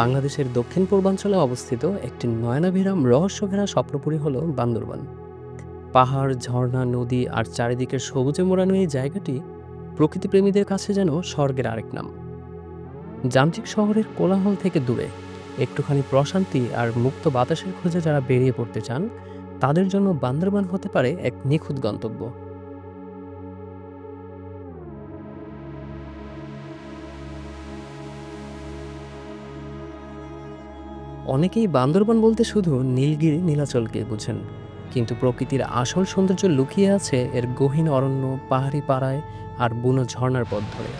বাংলাদেশের দক্ষিণ পূর্বাঞ্চলে অবস্থিত একটি নয়নাভিরাম রহস্যঘেরা স্বপ্নপুরী হল বান্দরবান। পাহাড়, ঝর্ণা, নদী আর চারিদিকের সবুজে মোড়ানো এই জায়গাটি প্রকৃতিপ্রেমীদের কাছে যেন স্বর্গের আরেক নাম। যান্ত্রিক শহরের কোলাহল থেকে দূরে, একটুখানি প্রশান্তি আর মুক্ত বাতাসের খোঁজে যারা বেরিয়ে পড়তে চান, তাদের জন্য বান্দরবান হতে পারে এক নিখুঁত গন্তব্য। অনেকেই বান্দরবন বলতে শুধু নীলগিরি নীলাচলকে বুঝেন। কিন্তু প্রকৃতির আসল সৌন্দর্য লুকিয়ে আছে এর গহীন অরণ্য, পাহাড়ি পাড়ায় আর বুনো ঝর্ণার পথ ধরে।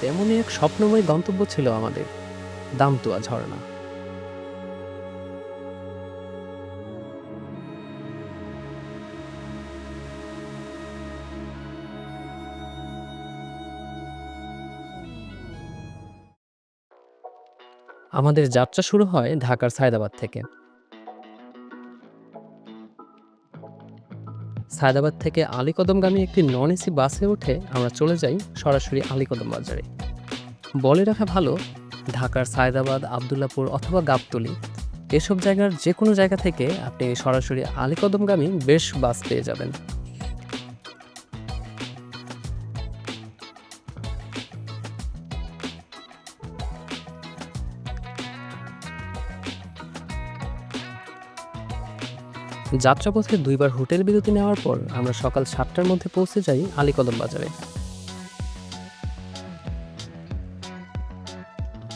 তেমনই এক স্বপ্নময় গন্তব্য ছিল আমাদের, দামতুয়া ঝর্ণা। আমাদের যাত্রা শুরু হয় ঢাকার সায়দাবাদ থেকে। সায়দাবাদ থেকে আলীকদমগামী একটি নন এসি বাসে উঠে আমরা চলে যাই সরাসরি আলীকদম বাজারে। বলে রাখা ভালো, ঢাকার সায়দাবাদ, আবদুল্লাপুর অথবা গাবতলি এসব জায়গার যে কোনো জায়গা থেকে আপনি সরাসরি আলীকদমগামী বেশ বাস পেয়ে যাবেন। যাত্রাপথে দুইবার হোটেল বিরতি নেওয়ার পর আমরা সকাল সাতটার মধ্যে পৌঁছে যাই আলীকদম বাজারে।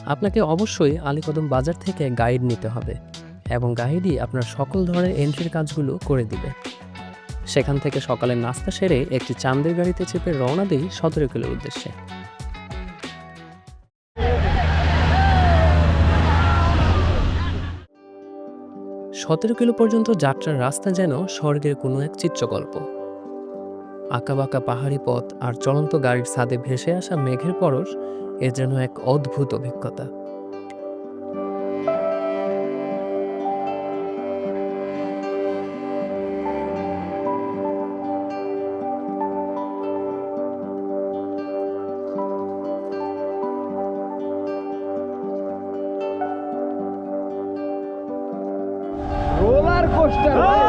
আপনাকে অবশ্যই আলীকদম বাজার থেকে গাইড নিতে হবে এবং গাইডই আপনার সকল ধরনের এন্ট্রির কাজগুলো করে দিবে। সেখান থেকে সকালে নাস্তা সেরে একটি চান্দের গাড়িতে চেপে রওনা দিই সতেরো কিলোর উদ্দেশ্যে। সতেরো কিলো পর্যন্ত যাত্রার রাস্তা যেন স্বর্গের কোনো এক চিত্রকল্প। আঁকাবাঁকা পাহাড়ি পথ আর চলন্ত গাড়ির ছাদে ভেসে আসা মেঘের পরশ এ যেন এক অদ্ভুত অভিজ্ঞতা। Austerlitz!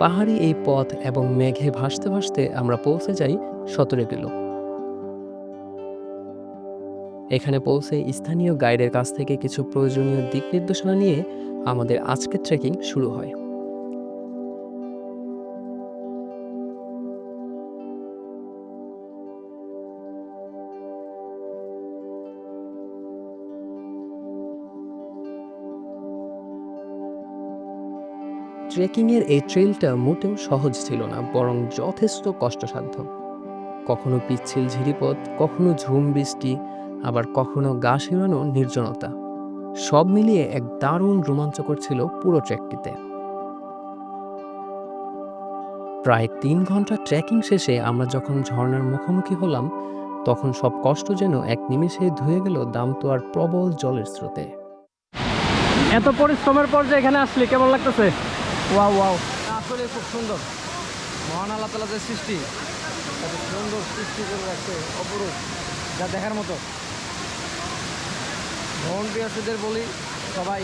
পাহাড়ি এই পথ এবং মেঘে ভাসতে ভাসতে আমরা পৌঁছে যাই সতেরো কিলো এখানে পৌঁছে স্থানীয় গাইডের কাছ থেকে কিছু প্রয়োজনীয় দিক নির্দেশনা নিয়ে আমাদের আজকের ট্রেকিং শুরু হয়। ট্রেকিংয়ের এই ট্রেলটা মোটেও সহজ ছিল না, বরং যথেষ্ট কষ্টসাধ্য। কখনো পিচ্ছিল ঝিরিপথ, কখনো ঝুম বৃষ্টি, আবার কখনো গা শিরানো নির্জনতা। সব মিলিয়ে এক দারুণ রোমাঞ্চকর ছিল পুরো ট্রেকটিতে। প্রায় তিন ঘণ্টা ট্রেকিং শেষে আমরা যখন ঝর্ণার মুখোমুখি হলাম, তখন সব কষ্ট যেন এক নিমেষে ধুয়ে গেল দামতোয়ার প্রবল জলের স্রোতে। এত পরিশ্রমের পর যে এখানে আসলে, কেমন লাগতেছে? ওয়াও ওয়াও আসলে খুব সুন্দর। মহান আল্লাহ তালা যে সৃষ্টি এত সুন্দর সৃষ্টি করে রাখছে, অপরূপ, যা দেখার মতো। ভ্রমণ প্রিয়সীদের বলি, সবাই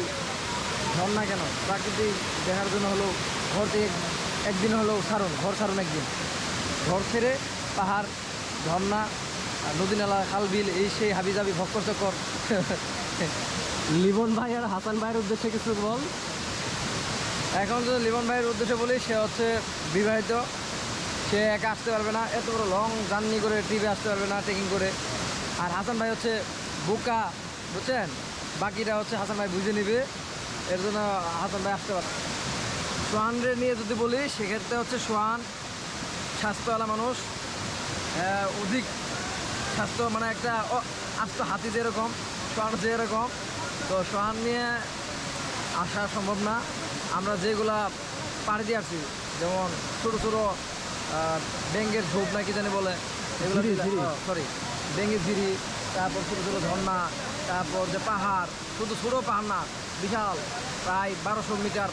ঝর্ণা কেন প্রাকৃতিক দেখার জন্য হলো ঘর থেকে একদিন হলেও ছাড়ুন ঘর ছাড়ুন একদিন। ঘর ছেড়ে পাহাড়, ঝর্ণা নদী নালা, খাল, বিল, এই সেই হাবিজাবি ভক্কর চক্কর। লিমন ভাই আর হাসান ভাইয়ের উদ্দেশ্যে কিছু বল। এখন যদি লিমন ভাইয়ের উদ্দেশ্যে বলি, সে হচ্ছে বিবাহিত। সে একা আসতে পারবে না, এত বড় লং জার্নি করে ট্রিপে আসতে পারবে না ট্রেকিং করে। আর হাসান ভাই হচ্ছে বোকা, বুঝছেন? বাকিটা হচ্ছে হাসান ভাই বুঝে নিবে, এর জন্য হাসান ভাই আসতে পারে সোহানরে নিয়ে যদি বলি, সেক্ষেত্রে হচ্ছে সোহান স্বাস্থ্যওয়ালা মানুষ অধিক স্বাস্থ্য মানে একটা আস্ত হাতি যেরকম, সোহান যেরকম, তো সোহান নিয়ে আসা সম্ভব না। আমরা যেগুলা পাড়ি দিয়ে আসছি যেমন ছোটো ছোটো ব্যাঙ্গের ঝোপ নাকি জানি বলে এগুলো সরি ব্যাঙ্গের ঝিরি। তারপর ছোটো ছোটো ঝর্ণা তারপর যে পাহাড় শুধু ছোটো পাহাড় না বিশাল প্রায় বারোশো মিটার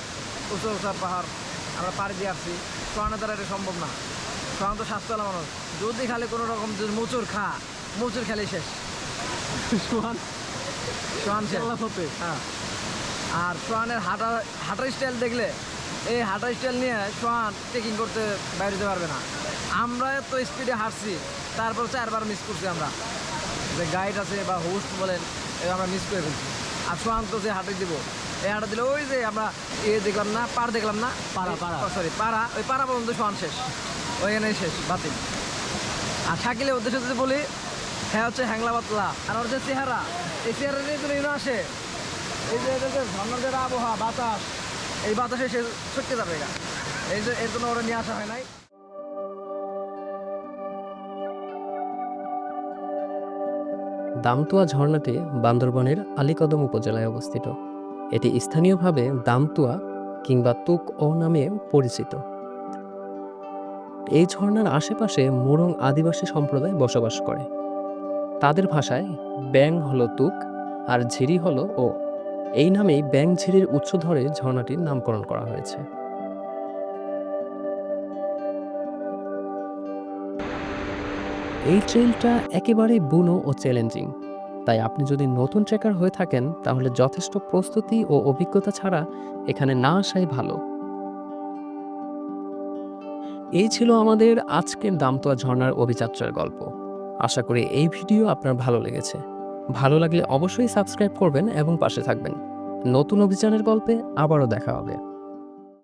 উঁচু উঁচা পাহাড় আমরা পাড়ি দিয়ে আসছি সোহানের দ্বারা এটা সম্ভব না। সোহান তো স্বাস্থ্যওয়ালা মানুষ। যদি খালি কোনো রকম যদি মোচুর খা মুচুর খেলে শেষ। সোহান সোহান শেষ। হ্যাঁ। আর সোহানের হাঁটা হাঁটার স্টাইল দেখলে এই হাঁটার স্টাইল নিয়ে সোহান ট্রেকিং করতে বাইরে যেতে পারবে না। আমরা তো স্পিডে হাঁটছি তারপর চারবার মিস করছি আমরা। যে গাইড আছে বা হোস্ট বলেন এ আমরা মিস করে ফেলছি। আর সোহান তো যে হাঁটে দিব এই হাঁটা দিলে ওই যে আমরা এ দেখলাম না পার দেখলাম না পাড়া, পাড়া। সরি পাড়া ওই পাড়া পর্যন্ত সোহান শেষ। ওইখানে শেষ বাতিল। আর শাকিলের উদ্দেশ্যে যদি বলি হ্যাঁ হচ্ছে হ্যাংলা পাতলা আর ওর যে চেহারা। এই চেহারা নিয়ে তুমি আসে। এই যে আবহাওয়া, বাতাস, এই বাতাসে সে যাবে এটা এই যে, এর জন্য ওরা নিয়ে আসা হয় নাই। দামতুয়া ঝর্ণাটি বান্দরবনের আলীকদম উপজেলায় অবস্থিত। এটি স্থানীয়ভাবে দামতুয়া কিংবা তুক ও নামে পরিচিত। এই ঝর্ণার আশেপাশে মোরং আদিবাসী সম্প্রদায় বসবাস করে। তাদের ভাষায় ব্যাং হলো তুক আর ঝিরি হলো ও। এই নামেই ব্যাং ঝিরির উৎস ধরে ঝর্ণাটির নামকরণ করা হয়েছে। এই ট্রেলটা একেবারে বুনো ও চ্যালেঞ্জিং। তাই আপনি যদি নতুন ট্রেকার হয়ে থাকেন, তাহলে যথেষ্ট প্রস্তুতি ও অভিজ্ঞতা ছাড়া এখানে না আসাই ভালো। এই ছিল আমাদের আজকের দামতোয়া ঝর্ণার অভিযাত্রার গল্প। আশা করি এই ভিডিও আপনার ভালো লেগেছে। ভালো লাগলে অবশ্যই সাবস্ক্রাইব করবেন এবং পাশে থাকবেন। নতুন অভিযানের গল্পে আবারও দেখা হবে।